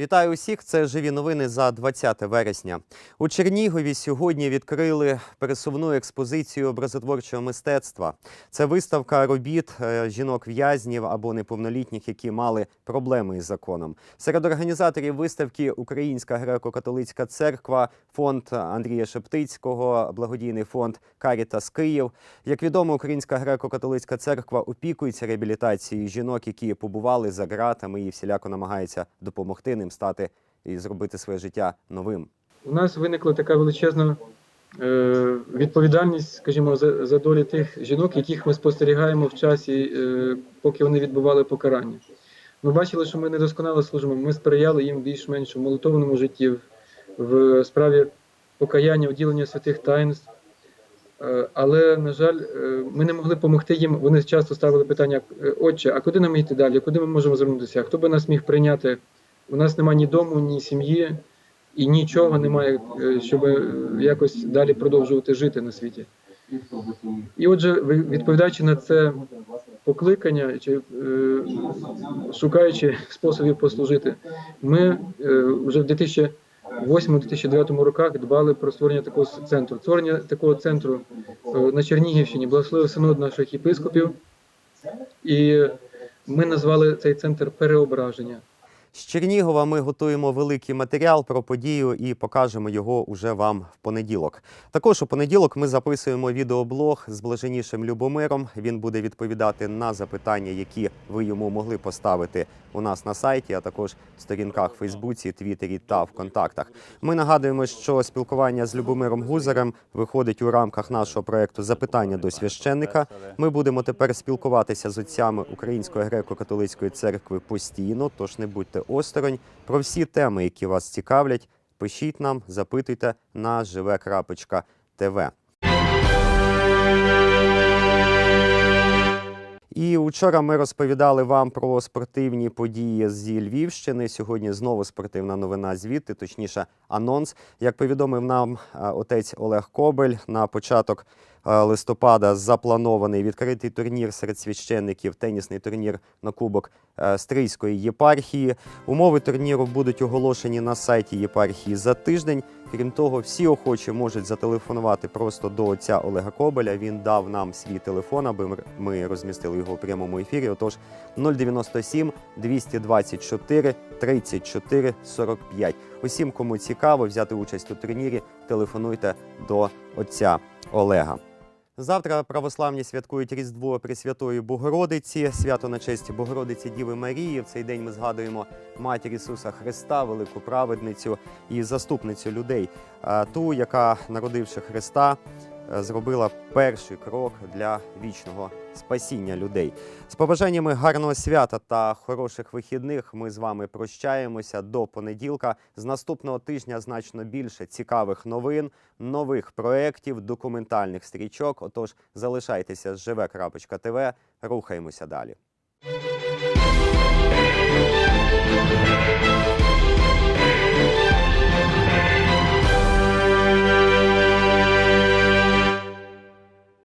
Вітаю усіх! Це живі новини за 20 вересня. У Чернігові сьогодні відкрили пересувну експозицію образотворчого мистецтва. Це виставка робіт е, жінок-в'язнів або неповнолітніх, які мали проблеми із законом. Серед організаторів виставки Українська греко-католицька церква, фонд Андрія Шептицького, благодійний фонд Карітас Київ. Як відомо, Українська греко-католицька церква опікується реабілітацією жінок, які побували за ґратами і всіляко намагається допомогти ним стати і зробити своє життя новим. У нас виникла така величезна е, відповідальність, скажімо, за, за долі тих жінок, яких ми спостерігаємо в часі, е, поки вони відбували покарання. Ми бачили, що ми недосконало служимо. Ми сприяли їм більш-менш у молитовному житті, в справі покаяння, уділення святих таїнств. Е, Але, на жаль, ми не могли допомогти їм. Вони часто ставили питання: «Е, Отче, а куди нам йти далі? Куди ми можемо звернутися? Хто би нас міг прийняти? У нас немає ні дому, ні сім'ї, і нічого немає, е, щоб е, якось далі продовжувати жити на світі. І отже, відповідаючи на це покликання, чи е, шукаючи способів послужити, ми е, вже в 2008-2009 роках дбали про створення такого центру. Створення такого центру е, на Чернігівщині благословив синод наших єпископів, і ми назвали цей центр переображення. З Чернігова ми готуємо великий матеріал про подію і покажемо його уже вам в понеділок. Також у понеділок ми записуємо відеоблог з блаженнішим Любомиром. Він буде відповідати на запитання, які ви йому могли поставити у нас на сайті, а також в сторінках Фейсбуці, Твіттері та в контактах. Ми нагадуємо, що спілкування з Любомиром Гузарем виходить у рамках нашого проекту Запитання до священника. Ми будемо тепер спілкуватися з отцями Української греко-католицької церкви постійно, тож не будьте осторонь. Про всі теми, які вас цікавлять, пишіть нам, запитуйте на живе.тв. І вчора ми розповідали вам про спортивні події зі Львівщини. Сьогодні знову спортивна новина звідти, точніше, анонс. Як повідомив нам отець Олег Кобель, на початок листопада запланований відкритий турнір серед священників, тенісний турнір на кубок е, Стрийської єпархії. Умови турніру будуть оголошені на сайті єпархії за тиждень. Крім того, всі охочі можуть зателефонувати просто до отця Олега Кобеля. Він дав нам свій телефон, аби ми- розмістили його в прямому ефірі. Отож 097 224 34 45. Усім, кому цікаво взяти участь у турнірі, телефонуйте до отця Олега. Завтра православні святкують Різдво Пресвятої Богородиці, свято на честь Богородиці Діви Марії. В цей день ми згадуємо матір Ісуса Христа, велику праведницю і заступницю людей, ту, яка, народивши Христа, е, зробила перший крок для вічного спасіння людей. З побажаннями гарного свята та хороших вихідних ми з вами прощаємося до понеділка. З наступного тижня значно більше цікавих новин, нових проєктів, документальних стрічок. Отож, залишайтеся з живе.тв, рухаємося далі.